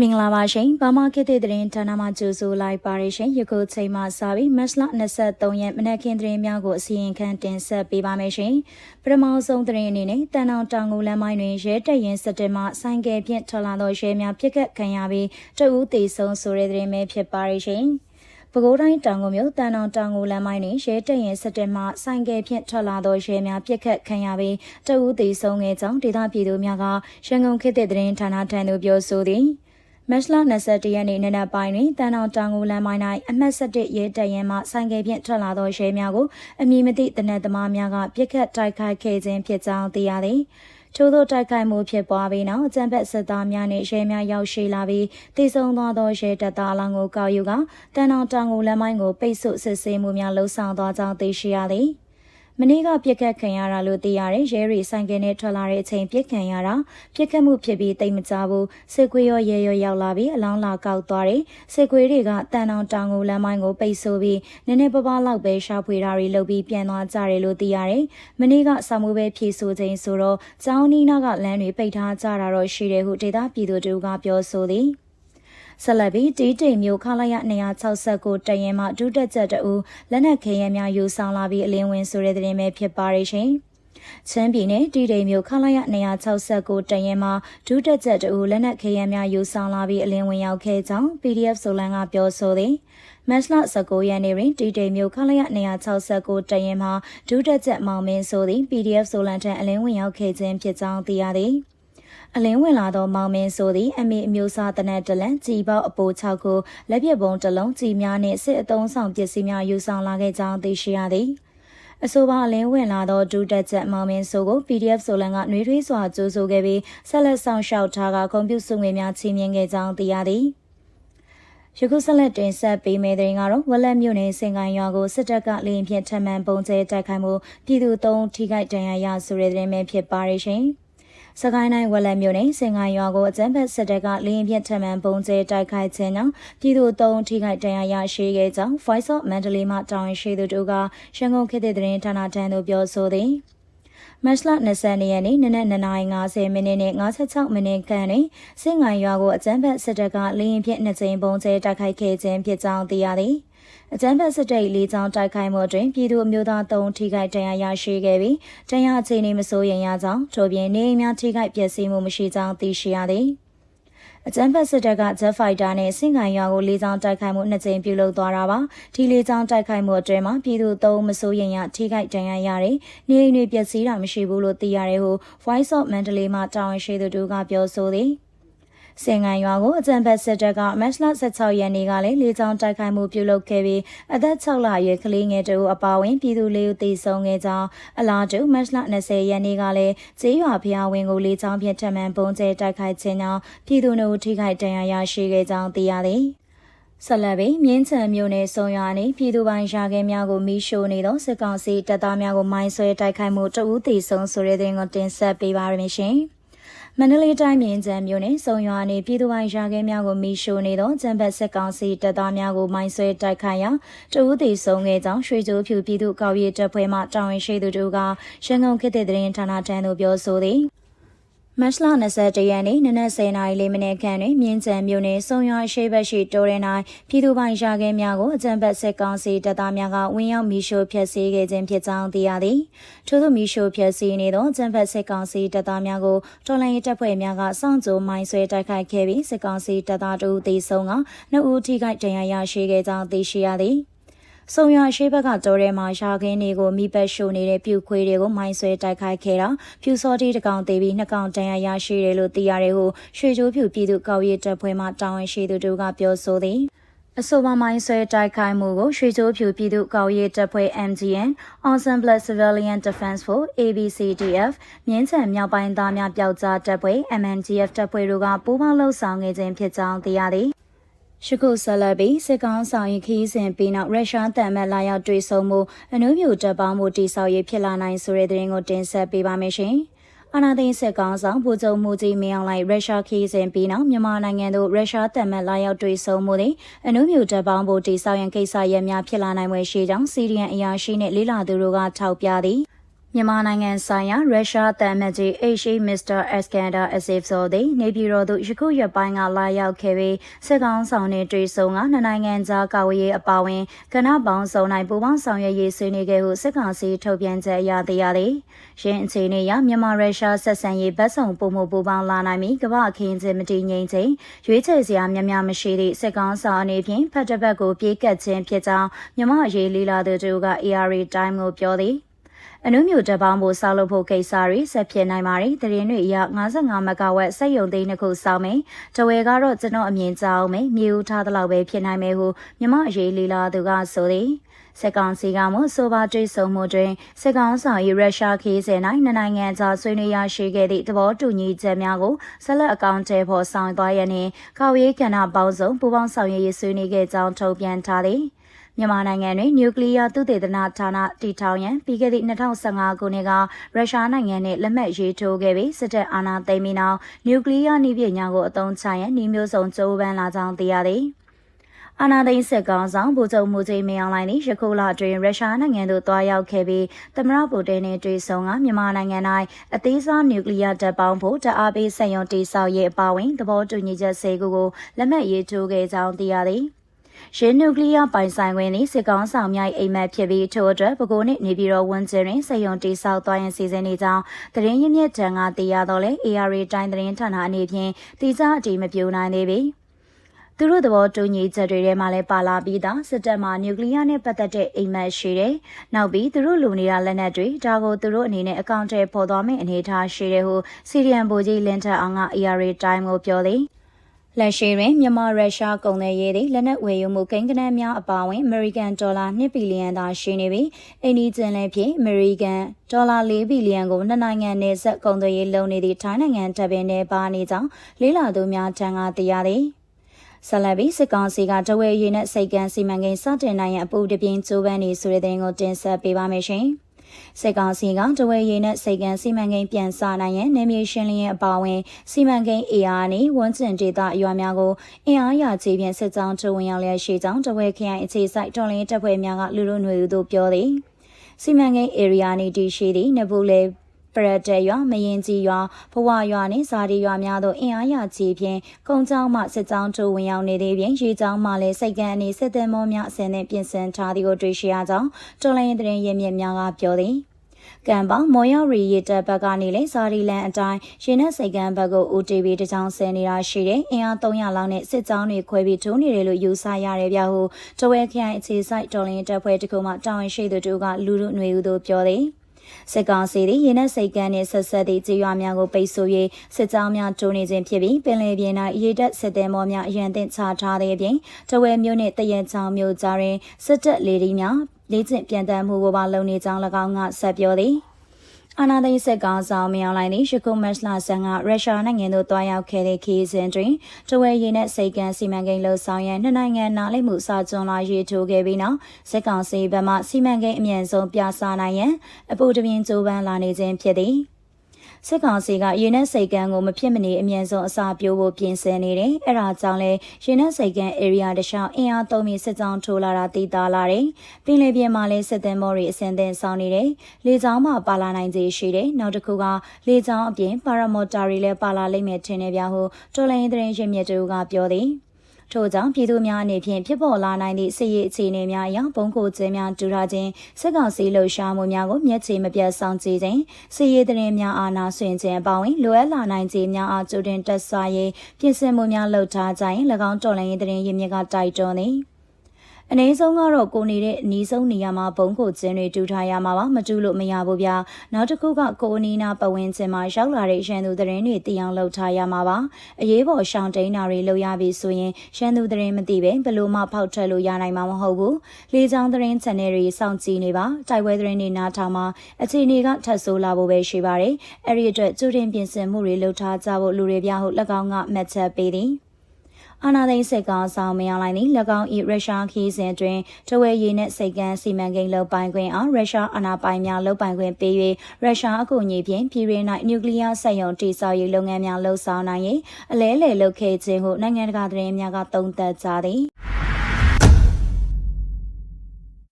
မင်္ဂလာပါရှင်။ဘာမာခေတ်တဲ့သတင်းဌာနမှကြိုဆိုလိုက်ပါရရှင်။ယခုချိန်မှစပြီးမတ်လ23ရက်မနက်ခင်းသတင်းများကိုအစီရင်ခံတင်ဆက်ပေးပါမယ်ရှင်။ပထမဆုံးသတင်းအနေနဲ့တန်တောင်တောင်ကိုလမ်းမိုင်းတွင်ရဲတပ်ရင်စက်တင်မှဆိုင်ကယ်ဖြင့်ထွက်လာသောရဲများပြစ်ခတ်ခံရပြီးတအူးသေးဆုံးဆိုတဲ့သတင်းပဲဖြစ်ပါရရှင်။ပဲခူးတိုင်းတောင်ကိုမြို့တန်တောင်တောင်ကိုလမ်းမိုင်းတွင်ရဲတပ်ရင်စက်တင်မှဆိုင်ကယ်ဖြင့်ထွက်လာသောရဲများပြစ်ခတ်ခံရပြီးတအူးသေးဆုံးခဲ့ကြောင်းဒေသပြည်သူများကရန်ကုန်ခေတ်တဲ့သတင်းဌာနထံသို့ပြောဆိုသည်။ မတ်လ21ရက်နေ့နနက်ပိုင်းတွင်တန်တောင်တောင်ကိုလမ်းပိုင်း၌အမှတ်7ရဲတပ်ရင်မှဆိုင်ကယ်ဖြင့်ထွက်လာသောရဲများကိုအမည်မသိတနက်သမားများကပြစ်ခတ်တိုက်ခိုက်ခဲ့ခြင်းဖြစ်ကြောင်းသိရသည်။ထို့သောတိုက်ခိုက်မှုဖြစ်ပွားပြီးနောက်အကြံဖက်စစ်သားများနှင့်ရဲများရောက်ရှိလာပြီးတည်ဆုံသွားသောရဲတပ်သားအလောင်းကိုကောက်ယူကတန်တောင်တောင်ကိုလမ်းပိုင်းကိုပိတ်ဆို့စစ်ဆေးမှုများလှုံ့ဆော်သွားကြောင်းသိရှိရသည်။ မနေ့ကပြစ်ခတ်ခံရတာလို့သိရတယ်ရဲရီဆိုင်ကယ်နဲ့ထွက်လာတဲ့အချိန်ပြစ်ခံရတာပြစ်ခတ်မှုဖြစ်ပြီးတိတ်မကြဘူးစစ်ခွေးရောရဲရောရောက်လာပြီးအလောင်းလာကောက်သွားတယ်စစ်ခွေးတွေကတန်တောင်တောင်ကိုလမ်းမိုင်းကိုပိတ်ဆို့ပြီးနည်းနည်းပပလောက်ပဲရှာဖွေတာတွေလုပ်ပြီးပြန်သွားကြတယ်လို့သိရတယ်မနေ့ကစာမှုပဲဖြေဆိုခြင်းဆိုတော့ကျောင်းနီးနားကလမ်းတွေပိတ်ထားကြတာတော့ရှိတယ်ဟုဒေတာပြည်သူတို့ကပြောဆိုသည် ဆက်လက်ပြီးတီးတိမ်မျိုးခလာရ269တရင်မှဒုတက်ချက်တူလက်နက်ခဲယမ်းများယူဆောင်လာပြီးအလင်းဝင်ဆိုတဲ့သတင်းပဲဖြစ်ပါရဲ့ရှင်။ချမ်းပြည်နယ်တီတိမ်မြို့ခလာရ269တရင်မှာဒုတက်ချက်တူလက်နက်ခဲယမ်းများယူဆောင်လာပြီးအလင်းဝင်ရောက်ခဲ့ကြောင်း PDF ဆိုလန်ကပြောဆိုသည်။မတ်လ19ရက်နေ့တွင်တီတိမ်မြို့ခလာရ269တရင်မှာဒုတက်ချက်မောင်မင်းဆိုသည် PDF ဆိုလန်ထံအလင်းဝင်ရောက်ခဲ့ခြင်းဖြစ်ကြောင်းသိရသည်။ အလင်းဝင်လာသောမောင်မင်းဆိုသည်အမေအမျိုးသားတနက်တလန်ကြည်ပေါအပို6ကိုလက်ပြပုံတစ်လုံးကြည်များနှင့်စစ်အုံဆောင်ပစ္စည်းများယူဆောင်လာခဲ့ကြောင်းသိရှိရသည်အဆိုပါအလင်းဝင်လာသောဒုတက်ချက်မောင်မင်းဆိုကို PDF ဆိုလန်ကနှွေးထွေးစွာကြိုးဆိုခဲ့ပြီးဆက်လက်ဆောင်ရှောက်ထားကကွန်ပျူတာငွေများချီးမြှင့်ခဲ့ကြောင်းသိရသည်ယခုဆက်လက်တင်ဆက်ပေးမယ့်တဲ့ရင်ကတော့ဝက်လက်မြို့နယ်စင်ကိုင်းရွာကိုစစ်တပ်ကလေရင်ဖြင့်ထမှန်ပုံကျဲတိုက်ခိုက်မှုပြည်သူသုံးထိခိုက်ဒဏ်ရာရဆိုတဲ့တဲ့င်းဖြစ်ပါရရှင်။ စကိုင်းတိုင်းဝက်လက်မြို့နယ်စင်ကိုင်းရွာကိုအကြမ်းဖက်စစ်တပ်ကလေရင်ပြတ်ထမှန်ပုံကျဲတိုက်ခိုက်ခြင်းကြောင့်ပြည်သူသုံးထိခိုက်ဒဏ်ရာရရှိခဲ့ကြောင်း Voice of Mandalay မှတာဝန်ရှိသူတို့ကရန်ကုန်ခေတ်သစ်သတင်းဌာနထံသို့ပြောဆိုသည်မတ်လ20ရက်နေ့နနက်9:50မိနစ်နဲ့56မိနစ်ခန့်တွင်စင်ငိုင်ရွာကိုအကြမ်းဖက်စစ်တပ်ကလေရင်ဖြင့်နှစ်ကြိမ်ပုံကျဲတိုက်ခိုက်ခဲ့ခြင်းဖြစ်ကြောင်းသိရသည်။ အကြမ်းဖက်စစ်တပ်လေးချောင်းတိုက်ခိုက်မှုတွင်ပြည်သူအမျိုးသား၃ထိခိုက်ဒဏ်ရာရရှိခဲ့ပြီးတရားအခြေအနေမစိုးရိမ်ရကြောင်းထို့ပြင်နေအိမ်များထိခိုက်ပျက်စီးမှုမရှိကြောင်းသိရှိရသည်အကြမ်းဖက်စစ်တပ်က Jet Fighter နဲ့စင်ကန်ရွာကိုလေးချောင်းတိုက်ခိုက်မှုနှစ်ကြိမ်ပြုလုပ်သွားတာပါဒီလေးချောင်းတိုက်ခိုက်မှုအတွင်းမှာပြည်သူသုံးမစိုးရိမ်ရထိခိုက်ဒဏ်ရာရတယ်နေအိမ်တွေပျက်စီးတာမရှိဘူးလို့သိရတယ်ဟု Voice of Mandalay မှတာဝန်ရှိသူတို့ကပြောဆိုသည် စင်ငံရွာကိုအကြံဖက်စစ်တပ်ကမတ်လ16ရက်နေ့ကလည်းလေကြောင်းတိုက်ခိုက်မှုပြုလုပ်ခဲ့ပြီးအသက်6လအရွယ်ကလေးငယ်တို့အပါအဝင်ပြည်သူလေးဦးသေဆုံးခဲ့ကြောင်းအလားတူမတ်လ20ရက်နေ့ကလည်းကျေးရွာဖျားဝင်ကိုလေကြောင်းဖြင့်ထမှန်ပုံကျဲတိုက်ခိုက်ခြင်းကြောင့်ပြည်သူတို့ထိခိုက်ဒဏ်ရာရရှိခဲ့ကြောင်းသိရသည်ဆက်လက်ပြီးမြင်းချံမြို့နယ်စုံရွာနေပြည်သူပိုင်းရာခဲများကိုမီးရှို့နေသောစစ်ကောင်စီတပ်သားများကိုမိုင်းဆွဲတိုက်ခိုက်မှုတဦးသေဆုံးဆိုတဲ့တဲ့ကိုတင်ဆက်ပေးပါရမရှင်။ မန္တလေးတိုင်းမြင်းချံမြို့နယ်စုံရွာနေပြည်သူ့ပိုင်းရာခဲများကိုမီးရှို့နေသောကျန်းဖက်စစ်ကောင်စီတပ်သားများကိုမိုင်းဆွဲတိုက်ခိုက်ရာတဦးသေဆုံးခဲ့ကြောင်းရွှေကျိုးဖြူပြည်သူ့ကောက်ရီတပ်ဖွဲ့မှတာဝန်ရှိသူတို့ကရန်ကုန်ခေတ်သစ်သတင်းဌာနထံသို့ပြောဆိုသည် မတ်လ21ရက်နေ့နနက်10:00နာရီလေးမိနစ်ခန့်တွင်မြင်းချံမြို့နယ်စုံရွာရှိဘက်ရှိတိုးရင်၌ပြည်သူပိုင်ရာခဲများကိုအကြံဖက်စစ်ကောင်စီတပ်သားများကဝင်ရောက်မီးရှို့ဖျက်ဆီးခဲ့ခြင်းဖြစ်ကြောင်းသိရသည်။ထို့သောမီးရှို့ဖျက်ဆီးနေသောအကြံဖက်စစ်ကောင်စီတပ်သားများကိုတော်လှန်ရေးတပ်ဖွဲ့များကစောင့်ကြိုမိုင်းဆွဲတိုက်ခိုက်ခဲ့ပြီးစစ်ကောင်စီတပ်သားတို့သေဆုံးကနှစ်ဦးထိခိုက်ဒဏ်ရာရရှိခဲ့ကြောင်းသိရှိရသည်။ စုံရွာရှိဘက်ကတောထဲမှာရှာခင်းတွေကိုမိပတ်ရှို့နေတဲ့ပြူခွေးတွေကိုမိုင်းဆွဲတိုက်ခိုက်ခဲ့တာဖြူစောတိတကောင်သေးပြီးနှစ်ကောင်တန်ရာရရှိတယ်လို့သိရတယ်ဟုရွှေချိုးဖြူပြည်သူ့ကောက်ရေးတပ်ဖွဲ့မှတာဝန်ရှိသူတို့ကပြောဆိုသည်အဆိုပါမိုင်းဆွဲတိုက်ခိုက်မှုကိုရွှေချိုးဖြူပြည်သူ့ကောက်ရေးတပ်ဖွဲ့ MGN Ensemble Civilian Defense Force ABCDF မြင်းချံမြောက်ပိုင်းသားများပျောက်ကြားတပ်ဖွဲ့ MNGF တပ်ဖွဲ့တို့ကပူးပေါင်းလှုပ်ဆောင်ခဲ့ခြင်းဖြစ်ကြောင်းသိရသည် ရှခုဆလဘီစစ်ကောင်းဆောင်ရင်ခီးစဉ်ပြီးနောက်ရုရှားတန်မတ်လာရောက်တွေ့ဆုံမှုအနုမြူတပ်ပေါင်းမှုတိဆောက်ရေးဖြစ်လာနိုင်ဆိုတဲ့သတင်းကိုတင်ဆက်ပေးပါမယ်ရှင်။အာနာသိန်းစစ်ကောင်းဆောင်ဗိုလ်ချုပ်မှုကြီးမင်းအောင်လှိုင်ရုရှားခီးစဉ်ပြီးနောက်မြန်မာနိုင်ငံသို့ရုရှားတန်မတ်လာရောက်တွေ့ဆုံမှုတွေအနုမြူတပ်ပေါင်းမှုတိဆောက်ရန်ကိစ္စရပ်များဖြစ်လာနိုင်ွယ်ရှိကြောင်းစီရီယန်အရာရှိနှင့်လေးလာသူတို့ကထောက်ပြသည်။ မြန်မာနိုင်ငံဆိုင်ရာရုရှားတန်မတ်ကြီး HA Mr. Eskander Asivzor သည်နေပြည်တော်သို့ယခုရက်ပိုင်းကလာရောက်ခဲ့ပြီးစစ်ကောင်ဆောင်နှင့်တွေ့ဆုံကနှစ်နိုင်ငံကြားကာဝေးရေးအပါအဝင်ကဏ္ဍပေါင်းစုံ၌ပူးပေါင်းဆောင်ရွက်ရေးဆွေးနွေးခဲ့ဟုစစ်ကောင်စီထုတ်ပြန်ချက်အရသိရသည်။ရင်းအခြေအနေအရမြန်မာရုရှားဆက်ဆံရေးဗတ်စုံပုံမှုပူးပေါင်းလာနိုင်ပြီးကမ္ဘာအခင်းချင်းမတည်ငြိမ်ခြင်းရွေးချယ်စရာများများမရှိသည့်စစ်ကောင်ဆောင်အနေဖြင့်ဖက်တပတ်ကိုပြေးကပ်ခြင်းဖြစ်ကြောင်းမြန်မာရေးလီလာသူတို့က AR Time ကိုပြောသည်။ အနုမျိုးတပ်ပေါင်းဖို့ဆောက်လုပ်ဖို့ကိစ္စတွေဆက်ဖြစ်နိုင်ပါတယ်။တရင်တွေအရ55မဂါဝက်စက်ရုံသိန်းတစ်ခုစောင်းမယ်။တဝဲကတော့ကျွန်တော်အမြင်ကြောင်းမယ်။မြေဦးထားသလောက်ပဲဖြစ်နိုင်မယ်ဟုမြမအရေးလီလာသူကဆိုသည်။စက်ကောင်စီကမှဆိုပါတွေ့ဆုံမှုတွင်စက်ကောင်ဆောင်ရုရှားခီးစင်၌နှစ်နိုင်ငံကြားဆွေးနွေးရရှိခဲ့သည့်သဘောတူညီချက်များကိုဆက်လက်အကောင့်ထဲပေါ်ဆောင်သွားရနှင့်ကာဝေးကဏ္ဍပေါင်းစုံပူးပေါင်းဆောင်ရွက်ရေးဆွေးနွေးခဲ့ကြောင်းထုတ်ပြန်ထားသည်။ မြန်မာနိုင်ငံတွင်နျူကလ িয়ার သုတေသနဌာနတည်ထောင်ရန်ပြီးခဲ့သည့်2015ခုနှစ်ကရုရှားနိုင်ငံနှင့်လက်မှတ်ရေးထိုးခဲ့ပြီးစစ်တပ်အာဏာသိမ်းပြီးနောက်နျူကလ িয়ার နည်းပညာကိုအသုံးချရန်ဤမျိုးစုံကြိုးပမ်းလာကြောင်းသိရသည်အာနာသိန်းစစ်ကောင်ဆောင်ဗိုလ်ချုပ်မူကြီးမင်းအောင်လှိုင်သည်ယခုလအတွင်းရုရှားနိုင်ငံသို့တွားရောက်ခဲ့ပြီးသမရပူတင်နှင့်တွေ့ဆုံကမြန်မာနိုင်ငံ၌အသေးစားနျူကလ িয়ার တပ်ပေါင်းဖို့တအားပေးဆက်ယုံတိဆောက်ရေးအပါအဝင်သဘောတူညီချက်၁၀ခုကိုလက်မှတ်ရေးထိုးခဲ့ကြောင်းသိရသည်။ ရင်းနျူကလ িয়ার ပိုင်ဆိုင်ခွင့်သည်စစ်ကောင်ဆောင်မြိုက်အိမ်မက်ဖြစ်ပြီးထို့အတွက်ပဲခူးနှင့်နေပြည်တော်ဝန်ကျင်းတွင်စက်ယုံတိဆောက်သွားရန်စီစဉ်နေကြောင်းသတင်းရင်းမြစ်တန်ကသိရတော့လဲ AR တိုင်းသတင်းဌာနအနေဖြင့်တိကျအတီးမပြိုနိုင်သေးပေသူတို့သဘောတူညီချက်တွေထဲမှာလည်းပါလာပြီးသားစစ်တပ်မှာနျူကလ িয়ার နဲ့ပတ်သက်တဲ့အိမ်မက်ရှိတယ်။နောက်ပြီးသူတို့လူနေတာလက်နက်တွေဒါကိုသူတို့အနေနဲ့အကောင့်ထဲပေါ်သွားမယ့်အနေအထားရှိတယ်ဟုစီရီယန်ဗိုလ်ကြီးလင်ထအောင်က AR Time ကိုပြောသည်။ လက်ရှိတွင်မြန်မာရုရှားကုန်သည်ရေးသည့်လက်နက်ဝယ်ယူမှုကိန်းဂဏန်းများအပါအဝင် American ဒေါ်လာ2ဘီလီယံသာရှိနေပြီးအိန္ဒိကျင်လည်းဖြင့် American ဒေါ်လာ4ဘီလီယံကိုနှစ်နိုင်ငံနယ်စပ်ကုန်သွယ်ရေးလုပ်နေသည့်ထိုင်းနိုင်ငံတပ်ပင်နယ်ပါနေကြောင်းလေးလာသူများထံကသိရသည်ဆလဘီစစ်ကောင်စီကတဝဲရည်နဲ့စိတ်ကန်းစီမံကိန်းစတင်နိုင်ရန်အပူတပြင်းကြိုးပမ်းနေဆိုတဲ့တဲ့ကိုတင်ဆက်ပေးပါမယ်ရှင်။ စစ်ကောင်စီကတဝဲရည်နဲ့စိတ်ကန်းစီမံကိန်းပြန်စနိုင်ရန်နေမြေရှင်းလင်းရေးအပါအဝင်စီမံကိန်း AR နဲ့ဝန်ကျင်ဒေသရွာများကိုအင်အားရခြေဖြင့်စစ်ကြောင်းထဝင်ရောက်လျက်ရှိကြောင်းတဝဲခရိုင်အခြေစိုက်တော်လင်းတပ်ဖွဲ့များကလူလူຫນွေသူတို့ပြောသည်စီမံကိန်း area နေတည်ရှိသည့်နဘူးလေ ပရတဲ့ရွာမရင်ကြီးရွာဘဝရွာနှင့်ဇာတိရွာများသို့အင်အားရကြီးဖြင့်ကုန်းချောင်းမှစစ်ကြောင်းထိုးဝင်ရောက်နေသည့်ပြင်ရေချောင်းမှလည်းစိတ်ကန်းအနေစစ်သည်မောများအစဉ်နဲ့ပြင်ဆင်ထားသည်ကိုတွေ့ရှိရကြောင်းတော်လိုင်းတဲ့ရင်မြစ်များကပြောသည်ကံပေါင်းမော်ရောက်ရီရတက်ဘက်ကနေလေစာရီလန်အတိုင်းရှင်နဲ့စိတ်ကန်းဘက်ကို OTV တချောင်းဆင်နေတာရှိတယ်။အင်အား300လောက်နဲ့စစ်ကြောင်းတွေခွဲပြီးထုံးနေတယ်လို့ယူဆရတယ်ဗျဟုတဝဲခရိုင်အခြေစိုက်တော်လင်းတပ်ဖွဲ့တခုမှတာဝန်ရှိသူတို့ကလူလူຫນွေဦးတို့ပြောတယ်။ စစ်ကောင်စီသည်ရင်းနှက်စိတ်ကန်းနှင့်ဆက်ဆက်သည့်ကြေးရွာများကိုပိတ်ဆို့၍စစ်ကြောင်းများတိုးနေခြင်းဖြစ်ပြီးပင်လယ်ပြင်၌ရေတပ်စစ်သည်မောများအရန်တင်ချထားတဲ့အပြင်တဝဲမြို့နှင့်တရန်ချောင်းမြို့ကြားတွင်စစ်တပ်လေဒီများလေ့ကျင့်ပြန်တမ်းမှုကိုပါလုပ်နေကြောင်း၎င်းကဆက်ပြောသည် အာနာသိန်းစစ်ကောင်ဆောင်မြောင်လိုက်သည့်ရှကုမတ်လာဆန်ကရုရှားနိုင်ငံသို့တွားရောက်ခဲ့တဲ့ခီးစဉ်တွင်တဝဲရည်နဲ့စိတ်ကန်းစီမံကိန်းလှုပ်ဆောင်ရန်နှစ်နိုင်ငံနားလည်မှုစာချုပ်လာရေးထိုးခဲ့ပြီးနောက်စစ်ကောင်စီဘက်မှစီမံကိန်းအမြန်ဆုံးပြသနိုင်ရန်အပူတပြင်းကြိုးပမ်းလာနေခြင်းဖြစ်သည်။ စစ်ကောင်စီကရေနက်စိတ်ကန်းကိုမဖြစ်မနေအမြန်ဆုံးအစာပြိုးဖို့ပြင်ဆင်နေတယ်။အဲဒါကြောင့်လဲရေနက်စိတ်ကန်း area တခြားအင်အားသုံးပြီးစစ်ကြောင်းထိုးလာတာသိသာလာတယ်။ပင်လယ်ပြင်မှာလဲစစ်သင်္ဘောတွေအစင်သင်ဆောင်နေတယ်။လေကြောင်းမှာပါလာနိုင်ခြေရှိတယ်။နောက်တစ်ခုကလေကြောင်းအပြင်ပါရာမော်တာတွေလည်းပါလာလိမ့်မယ်ထင်တယ်ဗျာဟုတော်လိုင်းသတင်းရင်းမြစ်တို့ကပြောသည်။ ထို့ကြောင့်ပြည်သူများအနေဖြင့်ဖြစ်ပေါ်လာနိုင်သည့်စစ်ရေးအခြေအနေများအရဘုံကိုကျင်းများတူထားခြင်းစစ်ကောင်စီလှုပ်ရှားမှုများကိုမျက်ခြေမပြတ်ဆောင်ကြည့်ခြင်းစစ်ရေးသတင်းများအာဏာဆွင့်ခြင်းအပေါင်းလိုအပ်လာနိုင်ခြင်းများအားကြိုတင်တက်ဆွာရေးပြင်ဆင်မှုများလှုပ်ထားကြရင်၎င်းတော်လှန်ရေးသတင်းရင်းမြစ်ကတိုက်တွန်းသည် အနည်းဆုံးကတော့ကိုနေတဲ့အနီးဆုံးနေရာမှာဘုံကိုကျင်းတွေတူထားရမှာပါမတူလို့မရဘူးဗျာနောက်တစ်ခုကကိုအနီးနာပဝင်းကျင်းမှာရောက်လာတဲ့ရန်သူသတင်းတွေသိအောင်လုပ်ထားရမှာပါအရေးပေါ်ရှောင်းတိန်တာတွေလုပ်ရပြီဆိုရင်ရန်သူသတင်းမသိပဲဘလို့မှဖောက်ထွက်လို့ရနိုင်မှာမဟုတ်ဘူးလေချောင်းသတင်း channel တွေစောင့်ကြည့်နေပါတိုက်ပွဲသတင်းတွေနားထောင်မှာအခြေအနေကထပ်ဆိုးလာဖို့ပဲရှိပါတယ်အဲ့ဒီအတွက်ကြိုတင်ပြင်ဆင်မှုတွေလုပ်ထားကြဖို့လူတွေပြဟု၎င်းကမှတ်ချက်ပေးသည် အာနာသိန်းစစ်ကောင်ဆောင်မရောက်လိုက်သည်၎င်း၏ရုရှားခီးစဉ်တွင်တဝဲရည်နှင့်စိတ်ကန်းစီမံကိန်းလုပ်ပိုင်ခွင့်အားရုရှားအာဏာပိုင်များလုပ်ပိုင်ခွင့်ပေး၍ရုရှားအကူအညီဖြင့်ပြည်ရင်း၌နျူကလ িয়ার စက်ရုံတည်ဆောက်ရေးလုပ်ငန်းများလှုပ်ဆောင်နိုင်၍အလဲလှယ်လုပ်ခဲ့ခြင်းဟုနိုင်ငံတကာသတင်းများကသုံးသပ်ကြသည်